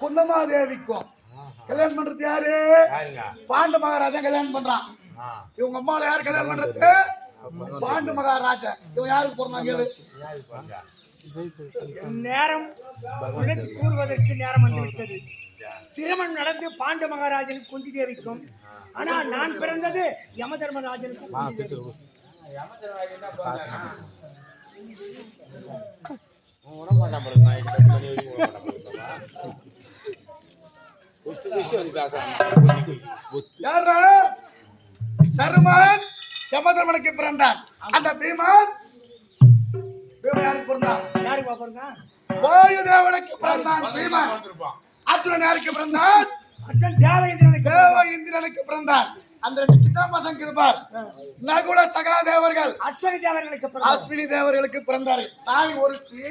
குந்தமாதேவிக்கும். கல்யாணம் பண்றது யாரு? பாண்டு மகாராஜா கல்யாணம் பண்றான். இவங்க அம்மால யாரு கல்யாணம் பண்றது? பாண்டு மகாராஜா இவன் யாருக்கு பிறந்தாங்க கேளு. நேரம் உழைத்து கூறுவதற்கு நேரம் வந்துவிட்டது திருமணம் நடந்து பாண்டு மகாராஜனுக்கு குந்தி தேவிக்கும் ஆனால் நான் பிறந்தது யம தர்மராஜனுக்கும் குந்தி தேவிக்கும் என்ன சருமன் யமதர்மனுக்கு பிறந்தான். அந்த பீமன் பீமன் யாருக்கு பிறந்தான்? யாருக்கு பாப்பா வாயு தேவனுக்கு பிறந்தான் பீமன். வந்திருப்பான் அர்ஜுனன் யாருக்கு பிறந்தான்? அர்ஜுன் தேவேந்திரனுக்கு தேவ இந்திரனுக்கு பிறந்தான். அந்த ரெண்டு கிதாம் பசங்க பார். நகுல சகா தேவர்கள். அஸ்வனி தேவர்களுக்கு பிறந்தார். அஸ்வினி தேவர்களுக்கு பிறந்தார்கள். தாய் ஒருத்தி.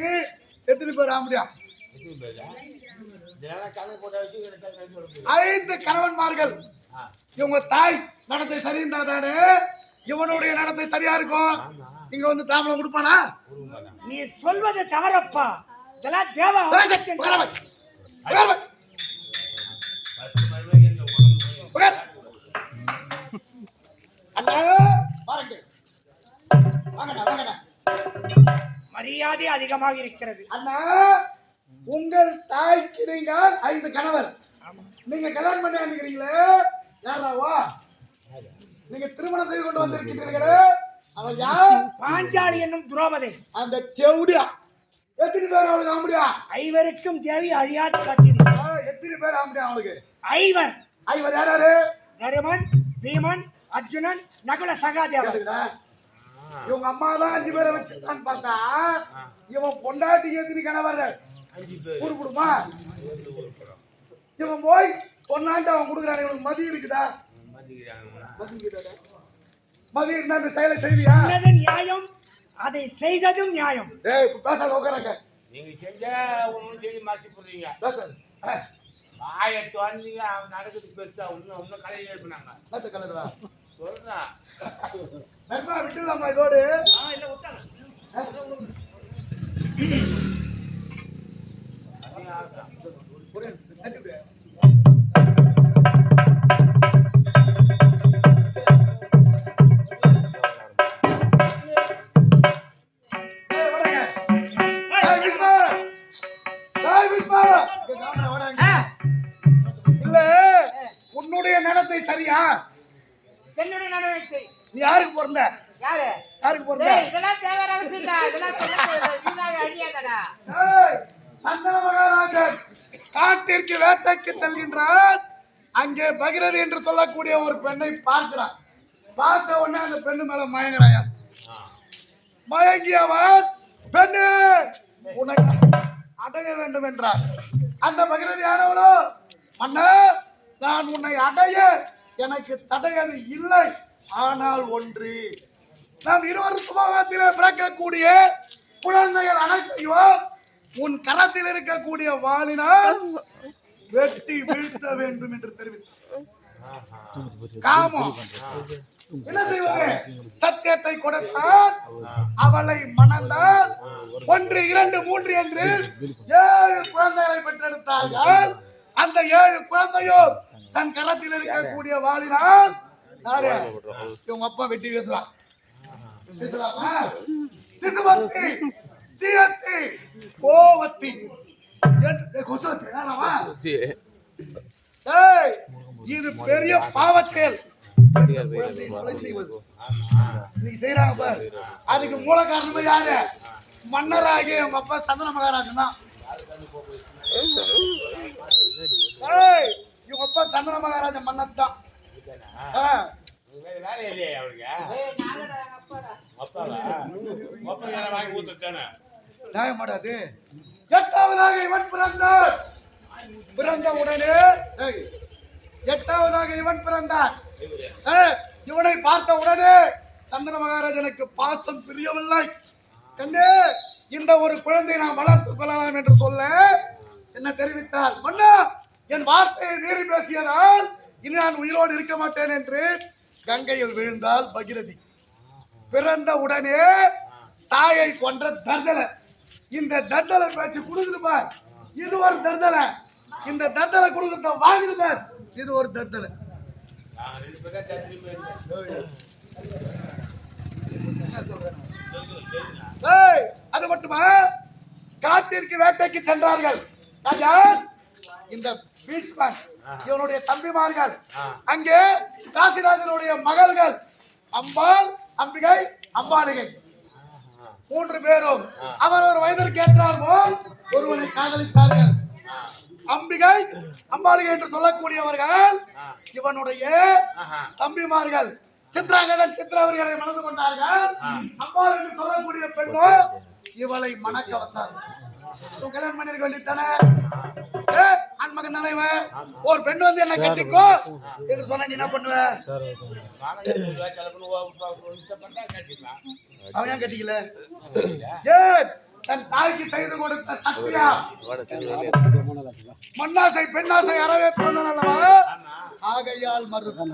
எத்தனை பேர் ஆம்பியா ஐந்து கணவன்மார்கள். இவங்க தாய் நடத்தை சரியிருந்தா தானே இவனுடைய நடத்தை சரியா இருக்கும்? இங்க வந்து தாம்பளம் கொடுப்பானா? நீ சொல்வது தவறப்பா. இதெல்லாம் தேவ மரியாதை அதிகமாக இருக்கிறது. அண்ணா உங்கள் தாய்க்கு நீங்க ஐந்து கணவர். நீங்க கல்யாணம் பண்ணி வந்துக்கிறீங்களே யாராவா நீங்க திருமணம் செய்து கொண்டு வந்திருக்கிறீர்களே? அவன் யார்? பாஞ்சாலி என்னும் துரோபதை. அந்த தெவுடியா எத்தனை பேர் அவளுக்கு ஆம்பிடியா? ஐவருக்கும் தேவி அழியாது காத்தினி எத்தனை பேர் ஆம்பிடியா அவளுக்கு? ஐவர். ஐவர் யாராரு? தருமன் பீமன் அர்ஜுனன் நகுல கேக்குதா? இவங்க அம்மா தான் அஞ்சு பேரை வச்சிருக்கான்னு பார்த்தா இவன் பொண்டாட்டிக்கு எத்தனை கணவர் உருப்பிடுமா? இவன் போய் பொண்ணாண்டு அவன் கொடுக்குறான் இவனுக்கு மதி இருக்குதா? மதி இருந்தா அந்த செயலை செய்வியா? நியாயம்? அதை செய்ததும் நியாயம். ஏய் இப்ப பேசாத உட்காரங்க நீங்க செஞ்சா ஒன்றும் செஞ்சு மறைச்சு போடுறீங்க பேசாத வாயை துவந்தீங்க அவன் நடக்குது பெருசா இன்னும் இன்னும் கலையில் எழுப்பினாங்க என்னத்த கலருடா சொல்றேன் நண்பா விட்டுலாமா இதோடு? ஒரு சந்தன மகாராஜன் காட்டிற்கு வேட்டைக்கு செல்கின்றார். அங்கே பகிரதி என்று சொல்லக்கூடிய ஒரு பெண்ணை பார்க்கிறார். பார்த்த உடனே அந்த பெண்ணு மேல மயங்குறாயா? மயங்கியவன் பெண்ணு உனக்கு அடைய வேண்டும் என்றார் அந்த பகிரதி ஆனவளோ அண்ணா நான் உன்னை அடைய எனக்கு தடையது இல்லை. ஆனால் ஒன்று நாம் இருவரும் சுபகாத்திலே பிறக்கக்கூடிய குழந்தைகள் அனைத்தையும் உன் கரத்தில் இருக்கக்கூடிய வாளினால் வெட்டி வீழ்த்த வேண்டும் என்று தெரிவித்தார் காமம். என்ன செய்வது? சத்தியத்தை கொடுத்தால் அவளை மணந்தால் ஒன்று இரண்டு மூன்று என்று ஏழு குழந்தைகளை பெற்றெடுத்தார்கள். அந்த ஏழு குழந்தையும் தன் கரத்தில் இருக்கக்கூடிய வாளினால் யாரு? இவங்க அப்பா வெட்டி பேசுறான் பேசலாமா சிசுவத்தி ஸ்ரீவத்தி கோவத்தி இது பெரிய பாவச் செயல் செய்யறாங்க பாரு. அதுக்கு மூல காரணமே யாரு? மன்னராகிய உங்க அப்பா சந்தன மகாராஜன் தான். ஏய், இவங்க அப்பா சந்தன மகாராஜன் மன்னர் தான். ஆ. வேற நியாயமாடாது? எட்டாவதாக இவன் பிறந்தான். பிறந்த உடனே எட்டாவதாக இவன் பிறந்தான். இவனை பார்த்த உடனே சந்தன மகாராஜனுக்கு பாசம் பிரியவில்லை. கண்ணே இந்த ஒரு குழந்தை நாம் வளர்த்துக் கொள்ளலாம் என்று சொல்ல என்ன தெரிவித்தார்? மன்னா என் வார்த்தையை மீறி பேசியதால் இனி நான் உயிரோடு இருக்க மாட்டேன் என்று கங்கையில் விழுந்தால் பகிரதி. பிறந்த உடனே தாயை கொன்ற தர்தலை. இந்த தர்தலை பேச்சு கொடுக்குது பார். இது ஒரு தர்தலை. இந்த தத்தலை கொடுக்கறத வாங்குது பார். இது ஒரு. ஏய், அது மட்டுமா? காட்டிற்கு வேட்டைக்கு சென்றார்கள்? இந்த பீஷ்மன் இவனுடைய தம்பிமார்கள். அங்கே காசிராஜனுடைய மகள்கள். அம்பாள் அம்பிகை அம்பாலிகை மூன்று பேரும் அவர் ஒரு வயதிற்கு ஏற்றார் போல் ஒருவனை காதலித்தார்கள். அம்பிகை அம்பாலிகை என்று சொல்லக்கூடியவர்கள் இவனுடைய. தம்பிமார்கள். சித்ராங்கதன் சித்ராவர்களை மணந்து கொண்டார்கள். அம்பாள் என்று சொல்லக்கூடிய பெண்ணோ இவளை மணக்க வந்தார்கள். கல்யாணம் பண்ணிருக்க வேண்டியதானே தானே இவன்? ஒரு பெண் வந்து என்ன கட்டிக்கோ. என்று சொன்ன நீ என்ன பண்ணுவ. அவன் ஏன் கட்டிக்கல? ஏ தன் தாய்க்கு செய்து கொடுத்த சத்தியா மண்ணாசை பெண்ணாசை அறவே பிறந்தான் அல்லவா ஆகையால் மறுத்தான்.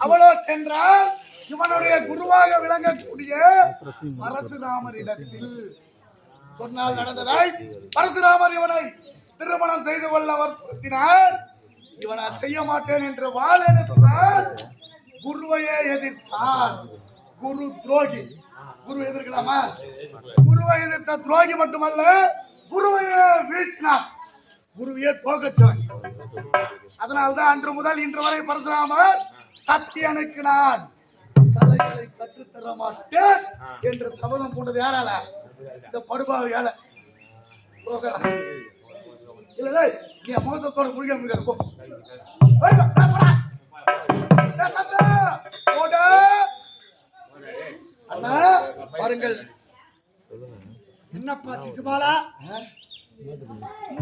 அவளோ சென்றால் இவனுடைய குருவாக விளங்கக்கூடிய பரசுராமரிடத்தில் சொன்னால் நடந்ததை பரசுராமர் இவனை திருமணம் செய்து கொள்ள வற்புறுத்தினார் இவன் செய்ய மாட்டேன் என்று வாள் எடுத்தார். குருவையே எதிர்த்தான் குரு துரோகி. குரு எதிர்க்கலாமா? குருவை எதிர்த்த துரோகி மட்டுமல்ல குருவையே வீழ்த்தினார். குருவையே தோக்கச்சவன் அதனால்தான் அன்று முதல் இன்று வரை பரசுராமர் சத்தியனுக்கு நான் கலைகளை கற்றுத்தர மாட்டேன் என்று சபதம் பூண்டது யாரால? இந்த படுபாவியால. போகலாம். இல்ல நீ முகத்தோட முடியாது. போ. அண்ணா பாருங்கள். என்னப்பா சிசுபாலா?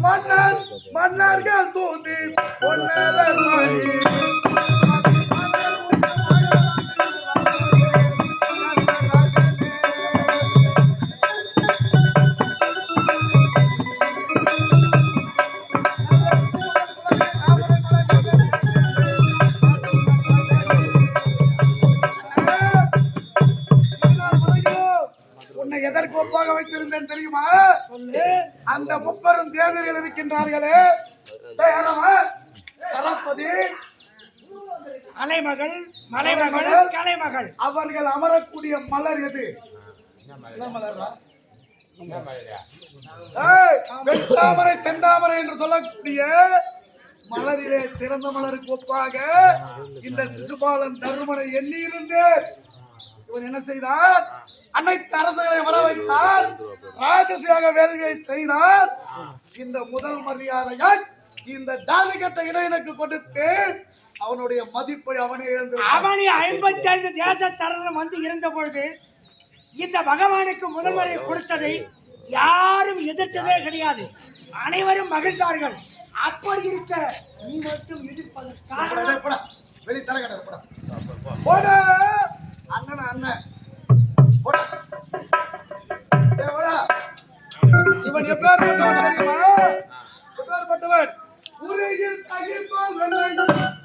மன்னர் மன்னர்கள் தூதி பொன்னலர் மணி. மலர்? எது வெண்தாமரை செந்தாமரை என்று சொல்லக்கூடிய மலரிலே சிறந்த மலருக்கு ஒப்பாக இந்த சிசுபாலன் தருமனை எண்ணி இருந்து என்ன செய்தார்? அனைத்து அரசர்களை வர வைத்தார். ராஜசியாக வேள்வியை செய்தார். இந்த முதல் மரியாதையை இந்த ஜாதி கட்ட இடையனுக்கு கொடுத்து அவனுடைய மதிப்பை அவனே இழந்து. அவனி ஐம்பத்தி ஐந்து தேச தரணும் வந்து இருந்த பொழுது இந்த பகவானுக்கு முதல்வரை கொடுத்ததை யாரும் எதிர்த்ததே கிடையாது அனைவரும் மகிழ்ந்தார்கள் அப்படி இருக்க நீ மட்டும் எதிர்ப்பதற்கு போடா, காரணம் டேய், போடா. வெளிய தலை கட்டாத, போடா. போடா. அண்ணனா, அண்ணன். போடா. டேய், போடா. இவன் எப்பேற்பட்டவன் தெரியுமா எப்பேற்பட்டவன் உரையில் தகிப்பால் வெண்ணெய்.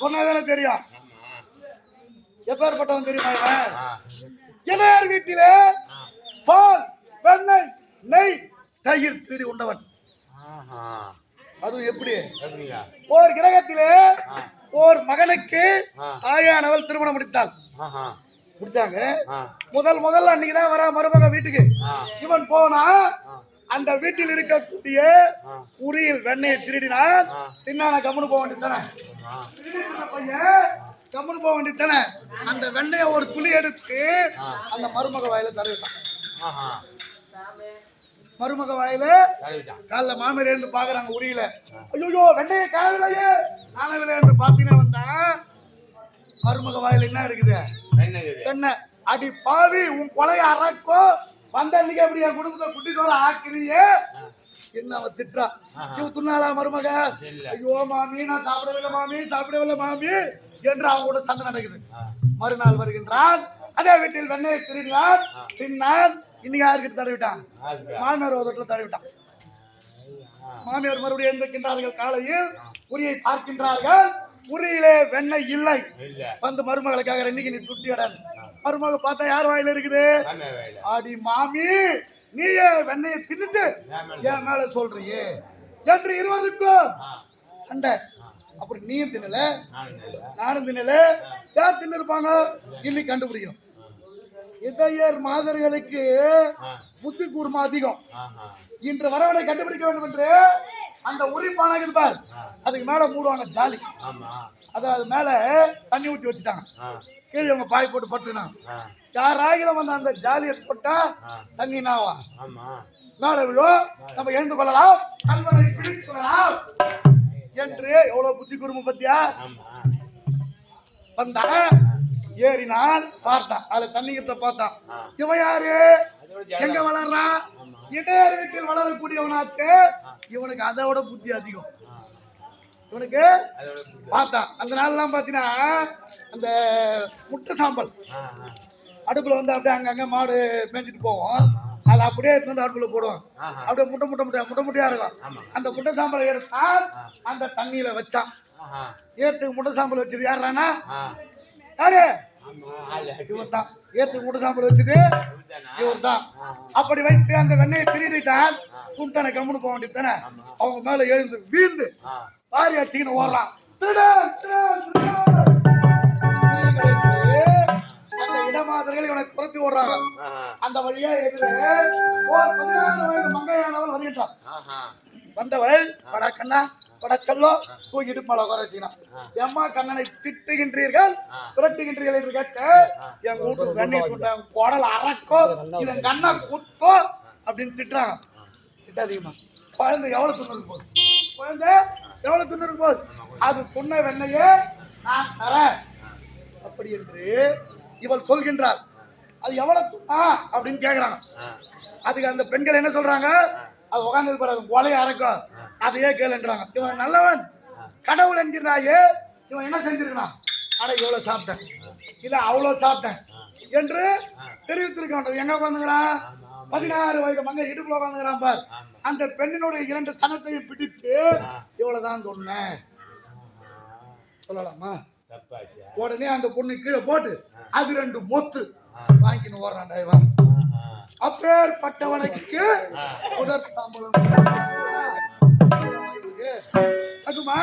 சொன்னாதானே தெரியும் எப்பேற்பட்டவன் தெரியுமா இவன். இளையார் வீட்டிலே பால் வெண்ணெய் நெய் தயிர் திருடி உண்டவன். அதுவும் எப்படி? ஓர் கிரகத்திலே. ஓர் மகனுக்கு. தாயானவள் திருமணம் முடித்தாள். முடிச்சாங்க. முதல் முதல்ல அன்னைக்கு தான் வரா மருமக வீட்டுக்கு. இவன் போனா. அந்த வீட்டில் இருக்கக்கூடிய. உரியில் வெண்ணெயை திருடினான் ஆ. தின்னான கம்முனு போக வேண்டியதானே கம்முனு போக வேண்டியதானே அந்த வெண்ணெயை ஒரு துளி எடுத்து அந்த மருமக வாயில தருவிட்டான். மருமக வாயில. காலைல மாமியார் எழுந்து பாக்குறாங்க உரியில. ஐயோ வெண்ணையை காணவில்லையே. காணவில்லை என்று பார்த்தீங்கன்னா வந்தா மருமக வாயில என்ன இருக்குது? என்ன அடி பாவி உன் கொலைய அறக்கோ. வந்த அன்னைக்கு அப்படி என் குடும்பத்தை குட்டி சோற ஆக்குறியே என்ன அவ திட்டுறா? இவ துண்ணாளா மருமக. ஐயோ மாமி நான் சாப்பிடவில்லை மாமி சாப்பிடவில்லை மாமி என்று அவங்க கூட சண்டை நடக்குது. மறுநாள் வருகின்றான். அதே வீட்டில் வெண்ணெயை திருடினான் தின்னான். இன்னைக்கு யாருக்கிட்ட தடவிட்டான்? மாமியார் உதட்டில் தடவிட்டான். மாமியார் மறுபடியும் எழுந்திருக்கின்றார்கள் காலையில். உரியை பார்க்கின்றார்கள். உரியிலே வெண்ணெய் இல்லை. இல்ல. வந்து மருமகளுக்காக இன்னைக்கு நீ துட்டியடன் மருமக பார்த்தா யார் வாயில இருக்குது? ஆடி மாமி நீயே வெண்ணெயை தின்னுட்டு என் மேல சொல்றியே. என்று இருவருக்கும் சண்டை. அப்புறம் நீயும் தின்னல? நானும் தின்னல. யார் தின்னிருப்பாங்க? இன்னைக்கு கண்டுபிடிக்கும் இடையர் மாதர்களுக்கு. புத்தி கூர்மா அதிகம். இன்று வரவனை கண்டுபிடிக்க வேண்டும் என்று அந்த உரிப்பானாக இருப்பார் அதுக்கு மேல மூடுவாங்க ஜாலி. அது அது மேல தண்ணி ஊத்தி வச்சுட்டாங்க. கீழே அவங்க பாய் போட்டு பட்டுனாங்க யாராகிலும் வந்து அந்த ஜாலியை போட்டா. தண்ணி நாவா? மேல விழும் நம்ம எழுந்து கொள்ளலாம். கல்வனை பிடித்துக் கொள்ளலாம். என்று எவ்வளவு புத்தி குரும பத்தியா? ஆமா. வந்தா ஏறினான் பார்த்தான். அதுல தண்ணிக்கிட்ட பார்த்தான். ஆ. இவன் யாரு? எங்க வளர்றான்? இடையர் வீட்டில் வளரக்கூடியவனாச்சு. இவனுக்கு அதை விட புத்தி அதிகம். இவனுக்கு அதோட. பார்த்தான் அந்த நாள்லாம் பார்த்தீங்கன்னா அந்த முட்டை சாம்பல். அடுப்புல வந்து அப்படியே அங்கங்க மாடு மேய்ஞ்சிட்டு போவோம். அதை அப்படியே எடுத்து வந்து அடுப்புல ஆஹா. அப்படியே முட்டை முட்டை முட்டை முட்டை முட்டையா இருக்கும். அந்த முட்டை சாம்பலை எடுத்தான் அந்த தண்ணியில வச்சான். ஏத்துக்கு முட்டை சாம்பல் வச்சது யாருன்னா ஆ. யாரு? இவர் தான் ஏத்துக்கு முட்டை சாம்பல் வச்சது? இவர் தான் அப்படி வைத்து அந்த வெண்ணெயை திருடிட்டான் குண்டனை கம்முன்னு போக வேண்டியது தானே? அவங்க மேல எழுந்து வீழ்ந்து வாரி அடிச்சுக்கின்னு ஓடுறான். அந்த இடமாதர்கள் இவனை துரத்தி ஓடுறாங்க. அந்த வழியா எதிரே ஓர் பதினாறு வயது மங்கையானவள் வருகின்றான் வந்தவள் பட கண்ணா பட செல்லோ தூக்கிட்டு மேல வச்சுக்கிறான் எம்மா கண்ணனை திட்டுகின்றீர்கள் புரட்டுகின்றீர்கள் என்று கேட்க என் வீட்டு வெண்ணெய் துண்ட குடல் அறக்கோ இதன் கண்ணா குத்தோ? அப்படின்னு திட்டுறாங்க. திட்டாதீங்கம்மா. குழந்தை எவ்வளவு துண்ணு போகுது குழந்தை எவ்வளவு துண்ணு போகுது அது துண்ண வெண்ணையே நான் தரேன். அப்படி என்று இவள் சொல்கின்றார் அது எவ்வளவு துண்ணா அப்படின்னு கேக்குறாங்க. அதுக்கு அந்த பெண்கள் என்ன சொல்றாங்க? அது உட்கார்ந்தது பாரு கொலையை அறக்கும். அதையே கேளுன்றாங்க. இவன் நல்லவன். கடவுள் என்கிறாயே இவன் என்ன செஞ்சிருக்கான் அட இவ்வளவு சாப்பிட்டேன். இல்ல அவ்வளவு சாப்பிட்டேன். என்று தெரிவித்திருக்க வேண்டும் எங்க உட்காந்துக்கிறான் பதினாறு வயது மங்க இடுப்புல உட்காந்துக்கிறான் பார். அந்த பெண்ணினுடைய இரண்டு சனத்தையும் பிடித்து இவ்வளவுதான் சொன்னேன். சொல்லலாமா? உடனே அந்த பொண்ணு கீழே போட்டு அது ரெண்டு மொத்து. வாங்கின்னு ஓடுறான் டைவன் அப்பேற்பட்டவனுக்கு புதர் தாம்பலம் அதுமா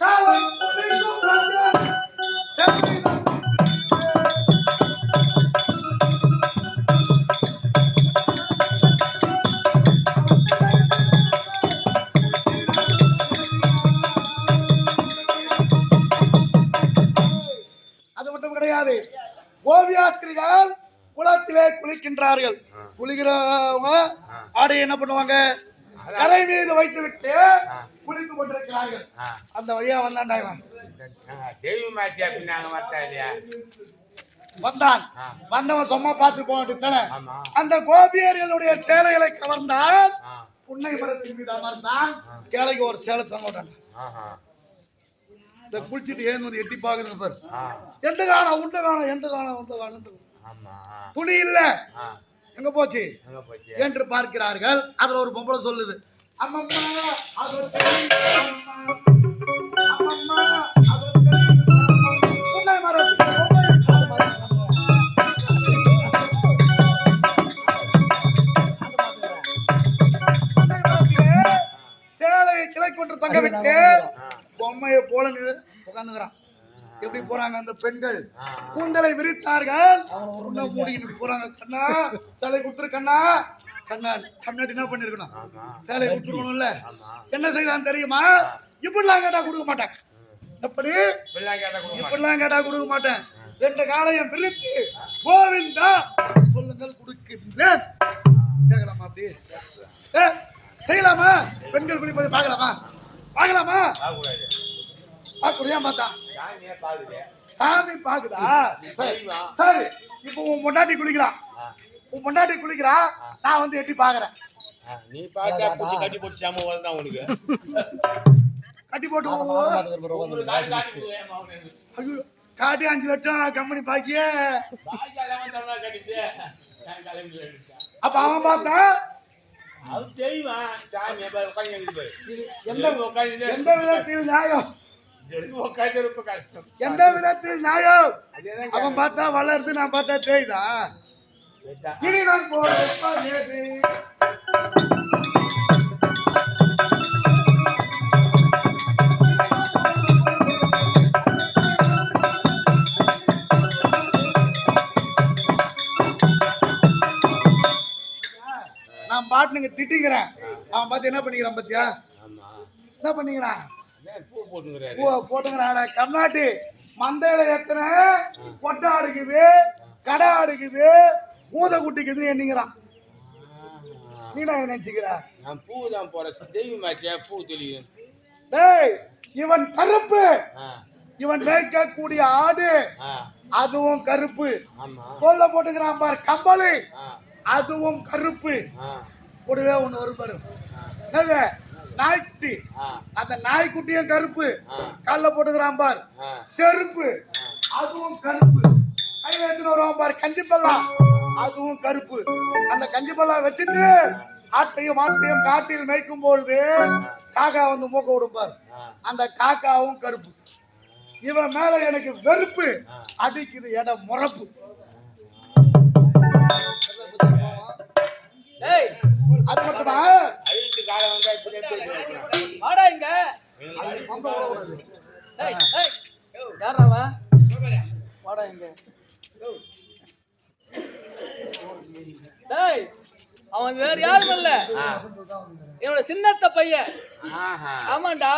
காலம் ஆடை என்ன பண்ணுவாங்க? கரை மீது வைத்து விட்டு குளித்து கொண்டிருக்கிறார்கள். அந்த வழியா வந்தான்டா இவன். ஆ, தெய்வ மாச்சி அப்படின்னு நாங்க இல்லையா? வந்தான். வந்தவன் சும்மா பார்த்து போக வேண்டியது ஆமா. அந்த கோபியர்களுடைய சேலைகளை கவர்ந்தான். புன்னை மரத்தின் மீது அமர்ந்தான். கேளைக்கு ஒரு சேலை தங்கோட்டான் ஆஹா. இந்த குளிச்சுட்டு ஏன் வந்து எட்டி பாக்குதுங்க பாரு. எந்த காலம் உந்த காலம் எந்த காலம் உந்த காலம் துணி இல்ல. எங்க போச்சு? என்று பார்க்கிறார்கள். அதுல ஒரு பொம்பளை சொல்லுது. அம்மம்மா அது ஒரு அம்மம்மா. அது சேலையை கிளை கொண்டு தங்க விட்டு பொம்மையை போல உட்காந்துக்கிறான் எப்படி போறாங்க அந்த பெண்கள்? கூந்தலை விரித்தார்கள். உன்னை மூடிக்கிட்டு போறாங்க கண்ணா. சேலை குத்துரு கண்ணா. கண்ணா கண்ணாடி என்ன பண்ணிருக்கணும்? சேலை குத்துருக்கணும்ல என்ன செய்தான் தெரியுமா? இப்படிலாம் கேட்டா கொடுக்க மாட்டேன் எப்படி? இப்படிலாம் கேட்டா கொடுக்க மாட்டேன். ரெண்டு காலையும் விரித்து கோவிந்தா சொல்லுங்கள் கொடுக்கின்றேன். கேட்கலாமா அப்படி? செய்யலாமா? பெண்கள் குளிப்பதை பார்க்கலாமா? பார்க்கலாமா? பார்க்கக்கூடாது பார்க்கக்கூடிய பார்த்தா சாமியே பாக்குது. சாமி பாக்குதா? சரி. இப்போ உன் பொண்டாட்டி குளிக்கிறான் உன் பொண்டாட்டி குளிக்கிறா? நான் வந்து எட்டி பாக்குறேன். நீ பார்த்தா கட்டி போட்டு சாம வரதான் உனக்கு? கட்டி போட்டு காட்டி அஞ்சு லட்சம் கம்பெனி பாக்கியே. அப்ப அவன் பார்த்தா? அது தெரியுமா சாமி எப்ப உட்காந்து பாரு எந்த உட்காந்து எந்த விதத்தில் நியாயம்? உட்காந்து ரொம்ப கஷ்டம்? எந்த விதத்தில் நியாயம்? அவன் பார்த்தா வளருது நான் பார்த்தா கேட்டா. இனி நான் போறது நான் பாட்டுனுங்க திட்டிங்கிறேன் அவன் பார்த்து என்ன பண்ணிக்கிறான் பாத்தியா? என்ன பண்ணிக்கிறான்? என்ன பூ போட்டுக்கிறாரு பூ போட்டுங்கிறான். கர்நாட்டி மந்தையில எத்தனை கொட்டை அடுக்குது கடை அடுக்குது ஊத குட்டிக்குதுன்னு எண்ணிக்கிறான். நீ என்ன நினைச்சுக்கிற? நான் பூ தான் போறேன். தெய்வமாச்சே பூ தெரியும் டேய் இவன் கருப்பு. இவன் மேய்க்கக்கூடிய ஆடு. அதுவும் கருப்பு. தோல்ல போட்டுக்கிறான் பார் கம்பளி. அதுவும் கருப்பு. கூடவே ஒண்ணு வரும் பாரு. நாய்க்குட்டி. அந்த நாய்க்குட்டியும் கருப்பு. கல்ல போட்டுக்கிறான் பார். செருப்பு. அதுவும் கருப்பு. கையில எடுத்துன்னு வருவான் பாரு. கஞ்சி பல்லாம் அதுவும் கருப்பு. அந்த கஞ்சி பல்லாம் வச்சுட்டு ஆட்டையும் மாட்டையும் காட்டில் மேய்க்கும் பொழுது காக்கா வந்து மூக்க விடும் பாரு. ஆ. அந்த காக்காவும் கருப்பு. இவன் மேல எனக்கு வெறுப்பு. அடிக்குது இடம் முறப்பு அது மட்டுமா அழுத்து காலம் வந்தா இப்படியே பேசுவாங்க. வாடா இங்க அவன் வாடா இங்க டேய் அவன் வேற யாரும் இல்ல என்னோட சின்னத்த பையன் ஆமாண்டா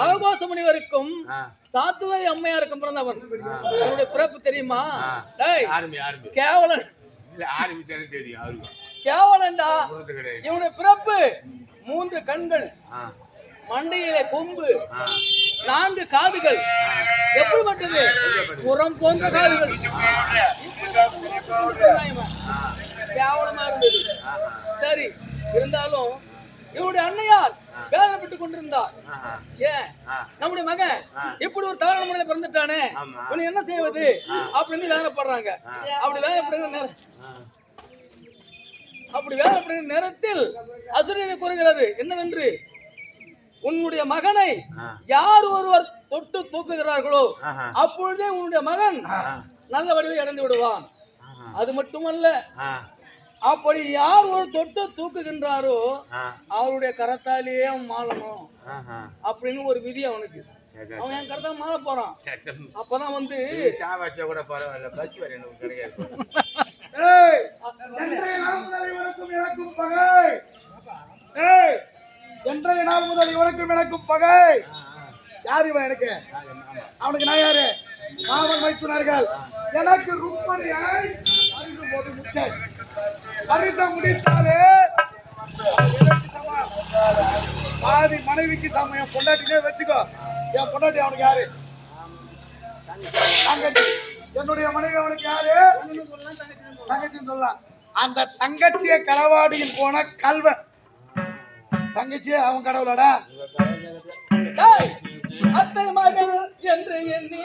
அதான் முனிவருக்கும் ஆ. சாத்துவை அம்மையாருக்கும் பிறந்தவன் அவனுடைய பிறப்பு தெரியுமா டேய் கேவலன் கேவலன்டா இவனுடைய பிறப்பு மூன்று கண்கள் மண்டையிலே கொம்பு. நான்கு காதுகள். எப்படிப்பட்டது புறம் போன்ற காதுகள். கேவலமா இருந்தது. சரி இருந்தாலும் இவருடைய அன்னையார் வேதனைப்பட்டு கொண்டிருந்தார். ஏன். நம்முடைய மகன் இப்படி ஒரு தவறான முறையில பிறந்துட்டானே. இவனை என்ன செய்வது? அப்படின்னு வேதனைப்படுறாங்க. அப்படி ஆ. அப்படி வேதனைப்படுகிற நேரத்தில் அசுரனை கூறுகிறது என்னவென்று? உன்னுடைய மகனை. யார் ஒருவர் தொட்டு தூக்குகிறார்களோ. அப்பொழுதே உன்னுடைய மகன் நல்ல வடிவை அடைந்து விடுவான். அது மட்டுமல்ல. அப்படி யார் ஒரு தொட்டு தூக்குகின்றாரோ. அவருடைய கரத்தாலேயே அவன் மாளணும். அப்படின்னு ஒரு விதி அவனுக்கு. அவன் என் கரத்தால் மாள போறான். அப்பதான் வந்து சாவாச்சா கூட பரவாயில்ல பஸ் வர எனக்கு கிடையாது எனக்கும் பகை என்றைய நாள் முதல் இவனுக்கும் எனக்கும் பகை. யார் இவன் எனக்கு? அவனுக்கு நான் யாரு? மாமன் வைத்துனார்கள். எனக்கு ருக்மணியை பரிசு போட்டு முடிச்சாய் பரிசை முடித்தாலே பாதி மனைவிக்கு சமயம் பொண்டாட்டினே வச்சுக்கோ. என் பொண்டாட்டி அவனுக்கு யாரு? தங்கச்சி. என்னுடைய மனைவி அவனுக்கு யாரு? தங்கச்சின்னு சொல்லலாம். அந்த தங்கச்சியை களவாடியில் போன கல்வன். தங்கச்சி அவன் கடவுளடா. அத்தை மகள் என்று எண்ணி